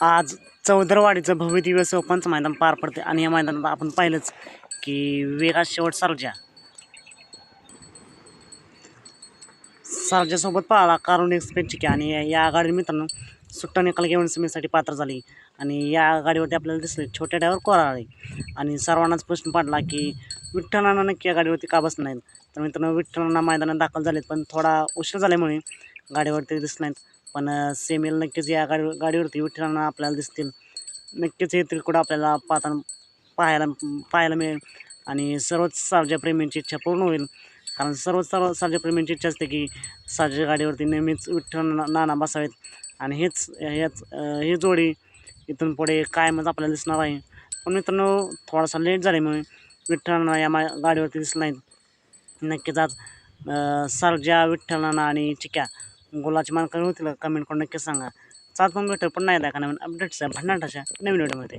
आज चौधरवाडीचं भव्य दिव्य सोपांचं मैदान पार पडते आणि या मैदानात आपण पाहिलंच की वेगा शेवट सरजा. सरजासोबत पाहिला कारण एक्सप्रेस चिके आणि या- या मित्रांनो सुट्टा निकाल घेऊन सेमीसाठी पात्र झाली. आणि या गाडीवरती आपल्याला दिसले छोट्या डायवर कोरा आले आणि सर्वांनाच प्रश्न पडला की विठ्ठलांना नक्की या गाडीवरती का बसत नाहीत? तर मित्रांनो विठ्ठलांना मैदानात दाखल झालेत पण थोडा उशीर झाल्यामुळे गाडीवरती दिसत नाहीत. पण सेमील नक्कीच या गाडी गाडीवरती विठ्ठलांना आपल्याला दिसतील. नक्कीच हे त्रिकुट आपल्याला पाहताना पाहायला पाहायला मिळेल. आणि सर्वच सारजाप्रेमींची इच्छा पूर्ण होईल. कारण सर्वच सर्व सारजाप्रेमींची इच्छा असते की सार्वजनिक गाडीवरती नेहमीच विठ्ठल नाना बसावेत. आणि हेच हेच ही जोडी इथून पुढे कायमच आपल्याला दिसणार आहे. पण मित्रांनो थोडासा लेट झाल्यामुळे विठ्ठलांना या मा गाडीवरती दिसणार नाहीत. नक्कीच आज सारजा विठ्ठलांना आणि चिक्या गुलाची मानकरी होतील कमेंट करून नक्की सांगा. सात पण भेटेल पण नाही दाखवा नवीन अपडेट्स आहे भन्नाटाच्या नवीन व्हिडिओमध्ये